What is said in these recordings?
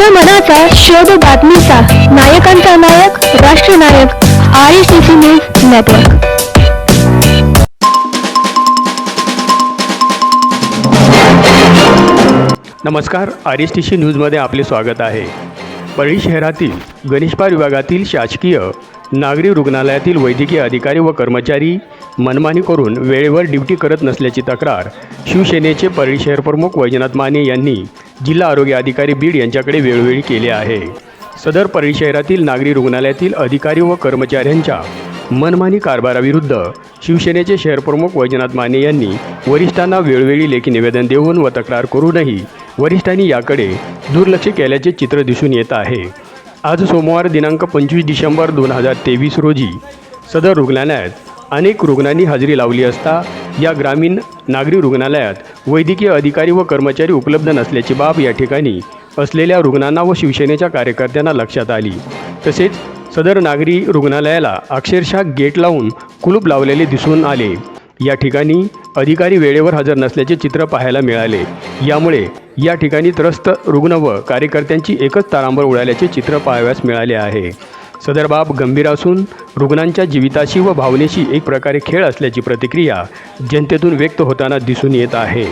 माझ्या मनाचा शोध बातमीचा. नायकांचा नायक राष्ट्रनायक R S T C news network. नमस्कार आर एस टी सी न्यूजमध्ये आपले स्वागत आहे. परळी शहरातील गणेशपाल विभागातील शासकीय नागरी रुग्णालयातील वैद्यकीय अधिकारी व कर्मचारी मनमानी करून वेळेवर ड्युटी करत नसल्याची तक्रार शिवसेनेचे परळी शहर प्रमुख वैजनाथ माने यांनी जिल्हा आरोग्य अधिकारी बीड यांच्याकडे वेळोवेळी केले आहे. सदर परळी शहरातील नागरी रुग्णालयातील अधिकारी व कर्मचाऱ्यांच्या मनमानी कारभाराविरुद्ध शिवसेनेचे शहरप्रमुख वैजनाथ माने यांनी वरिष्ठांना वेळोवेळी लेखी निवेदन देऊन व तक्रार करूनही वरिष्ठांनी याकडे दुर्लक्ष केल्याचे चित्र दिसून येत आहे. आज सोमवार दिनांक पंचवीस डिसेंबर दोन हजार तेवीस रोजी सदर रुग्णालयात अनेक रुग्णांनी हजेरी लावली असता या ग्रामीण नागरी रुग्णालयात वैद्यकीय अधिकारी व कर्मचारी उपलब्ध नसल्याची बाब या ठिकाणी असलेल्या रुग्णांना व शिवसेनेच्या कार्यकर्त्यांना लक्षात आली. तसेच सदर नागरी रुग्णालयाला अक्षरशः गेट लावून कुलूप लावलेले दिसून आले. या ठिकाणी अधिकारी वेळेवर हजर नसल्याचे चित्र पाहायला मिळाले. यामुळे या ठिकाणी त्रस्त रुग्ण व कार्यकर्त्यांची एकच तारांबळ उडाल्याचे चित्र पाहाव्यास मिळाले आहे. सदर बाब गंभीर असून रुग्णांच्या जीविताशी व भावनेशी एक प्रकारे खेळ असल्याची प्रतिक्रिया जनतेतून व्यक्त होताना दिसून येत आहे.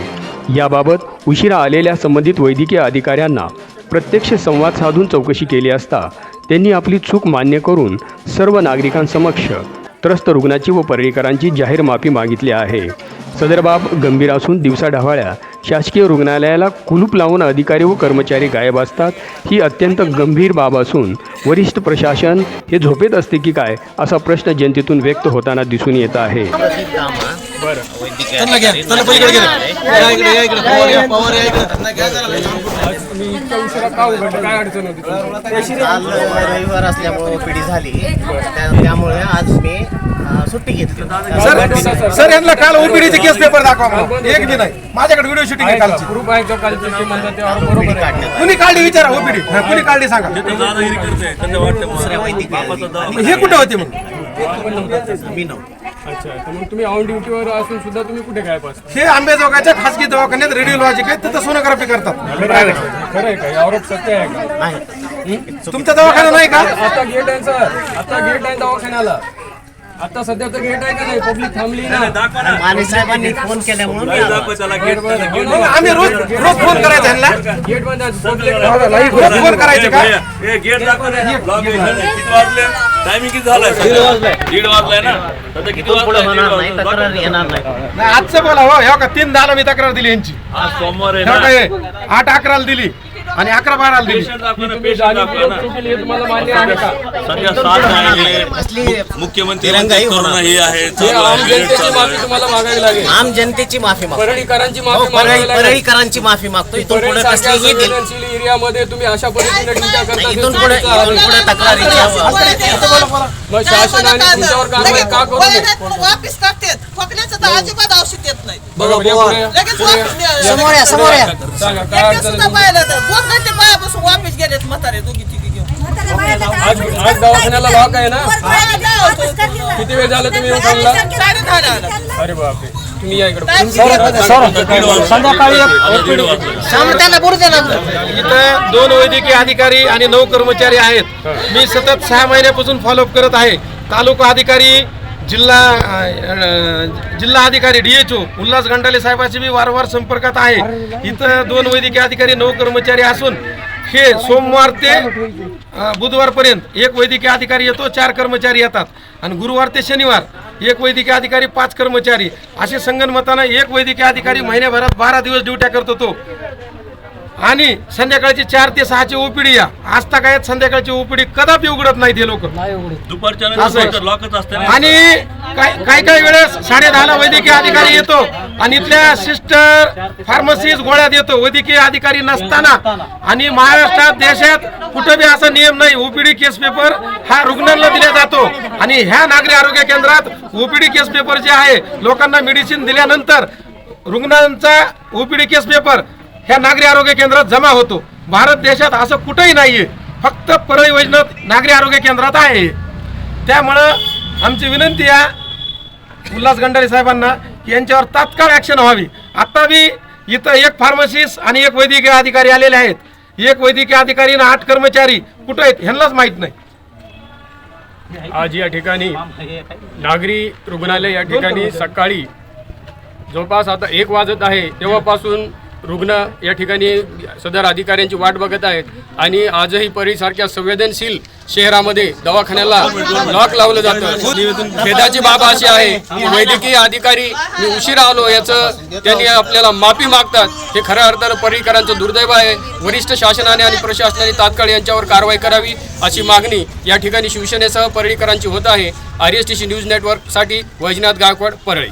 याबाबत उशिरा आलेल्या संबंधित वैद्यकीय अधिकाऱ्यांना प्रत्यक्ष संवाद साधून चौकशी केली असता त्यांनी आपली चूक मान्य करून सर्व नागरिकांसमक्ष त्रस्त रुग्णाची व पर्रीकरांची जाहीर माफी मागितली आहे. सदर बाब गंभीर असून दिवसाढवाळ्या शासकीय रुग्णालयाला कुलूप लावून अधिकारी व कर्मचारी गायब असतात. ही अत्यंत गंभीर बाब असून वरिष्ठ प्रशासन हे झोपेत असते की काय असा प्रश्न जनतेतून व्यक्त होताना दिसून येत आहे. बरं घ्या त्यांना पलीकडे घ्या या इकडे या इकडे पवार या पवार या इकडे त्यांना घ्या जरा काल रविवार असल्यामुळे ओपीडी झाली. त्या- त्यामुळे आज मी अ, सुट्टी घेतली. सर सर यांना काल ओपीडीचे केस पेपर दाखवा मला. एक बी नाही. माझ्याकडे व्हिडिओ शूटिंग आहे कालची. ग्रुप आहे का कालचे ते म्हणतात ते बरोबर आहे. काढण्यात. कुणी काढली विचारा ओपीडी. कुणी काढली सांगा. दुसऱ्या वैद्यकीय अधिकारी हे कुठे होते मग? मी नव्हतो. अच्छा तर मग तुम्ही ऑन ड्युटीवर असून सुद्धा तुम्ही कुठे गायब असता हे आंबेजोगाईच्या खासगी दवाखान्यात रेडिओलॉजिक आहे तिथं सोनोग्राफी करतात खरं आहे का हे आरोप सत्य आहे का नाही तुमचा दवाखाना नाही का आता गेट आहे सर आता गेट आहे दवाखान्याला आता सध्या तर गेट आहे का नाही पब्लिक थांबली ना माने साहेबांनी फोन केल्यामुळे मी आलो आज. मग आम्ही रोज रोज फोन करायचा यांना गेट बंद आहे पब्लिक रोज फोन करायचे का गेट टायमिंग किती झालाय? दीड वाजलाय. ना? आता किती होणार नाही तक्रार येणार नाही. नाही, आजचं बोला हो ह्या का? तीन दहाला मी तक्रार दिली यांची. आज सोमवार आहे ना? आठ अकराला दिली. आणि अकरा बाराला दिली हे सध्या आहे. असली मुख्यमंत्री होणार. हे आहे हे चालू आम आहे, जनतेची चालू माफी आहे. तुम्हाला मागावी लागेल. आम जनतेची माफी मागतो परळीकरांची हो माफी परळी मागावी लागेल. परळीकरांची माफी मागतो इथून पुढे परळीसारख्या कसलीही दिली संवेदनशील एरियामध्ये तुम्ही अशा पद्धतीने करता इथून पुढे इथून पुढे तक्रारीची मग शासनाने तुमच्यावर कारवाई का करू नये? वापिस करतात. खोकल्याचं तर अजिबात औषध देत नाही. बघा पुढे- पुढे-. समोर या समोर या. सांगा काय एकदा अडचण सुद्धा आहे? पाहिलं तर वापिस गेलेत म्हातारे दोघी तिघी घेऊन. आज आज दवाखान्याला लॉक आहे ना? किती वेळ झाला तुम्ही येऊन थांबला साडे दहा आला अरे बापरे. तुम्ही या इथं दोन वैद्यकीय अधिकारी आणि नऊ कर्मचारी आहेत. मी सतत सहा महिन्यापासून फॉलोअप करत आहे. तालुका अधिकारी जिल्हा जिल्हा अधिकारी डीएचओ उल्हास गंडाले साहेबांशी मी वारंवार संपर्कात आहे. इथं दोन वैद्यकीय अधिकारी नऊ कर्मचारी असून हे सोमवार ते बुधवारपर्यंत एक वैद्यकीय अधिकारी येतो चार कर्मचारी येतात. आणि गुरुवार ते शनिवार एक वैद्यकीय अधिकारी पाच कर्मचारी. असे संगनमतानं एक वैद्यकीय अधिकारी महिन्याभरात बारा दिवस ड्युट्या करतो तो. आणि संध्याकाळची चार ते सहाची ओपीडी या. आजता काय संध्याकाळची ओपीडी कदापि उघडत नाहीत हे लोक. दुपारच्या लॉकच असते. आणि काय काही काही वेळेस साडे दहाला वैद्यकीय अधिकारी येतो आणि इथल्या सिस्टर फार्मसिस्ट गोळ्या देतो वैद्यकीय अधिकारी नसताना. आणि महाराष्ट्रात देशात कुठं बी असा नियम नाही. ओपीडी केस पेपर हा रुग्णांना दिला जातो. आणि ह्या नागरी आरोग्य केंद्रात ओपीडी केस पेपर जे आहे लोकांना मेडिसिन दिल्यानंतर रुग्णांचा ओपीडी केस पेपर ह्या नागरी आरोग्य केंद्रात जमा होतो. भारत देशात असं कुठंही नाहीये. फक्त परळी वैजनाथ नागरी आरोग्य केंद्रात आहे. त्यामुळं आमची विनंती आहे उल्हास गंडारे साहेबांना की यांच्यावर तात्काळ ॲक्शन व्हावी. आता बी इथं एक फार्मसिस्ट आणि एक वैद्यकीय अधिकारी आलेले आहेत. एक वैद्यकीय अधिकारी आणि आठ कर्मचारी कुठं आहेत ह्यांनाच माहीत नाही. आज या ठिकाणी नागरी रुग्णालय या ठिकाणी सकाळी जवळपास आता एक वाजत आहे. तेव्हापासून रुग्ण या ठिकाणी सदर अधिकाऱ्यांची वाट बघत आहेत. आणि आजही परिसारख्या संवेदनशील शहरामध्ये दवाखान्याला लॉक लावलं जातं. खेदाची बाब अशी आहे की वैद्यकीय अधिकारी मी उशिरा आलो याचं त्यांनी आपल्याला माफी मागतात. हे खऱ्या अर्थानं पर्रीकरांचं दुर्दैव आहे. वरिष्ठ शासनाने आणि प्रशासनाने तात्काळ यांच्यावर कारवाई करावी अशी मागणी या ठिकाणी शिवसेनेसह पर्रीकरांची होत आहे. R S T C news नेटवर्कसाठी वैजनाथ गायकवाड परळी.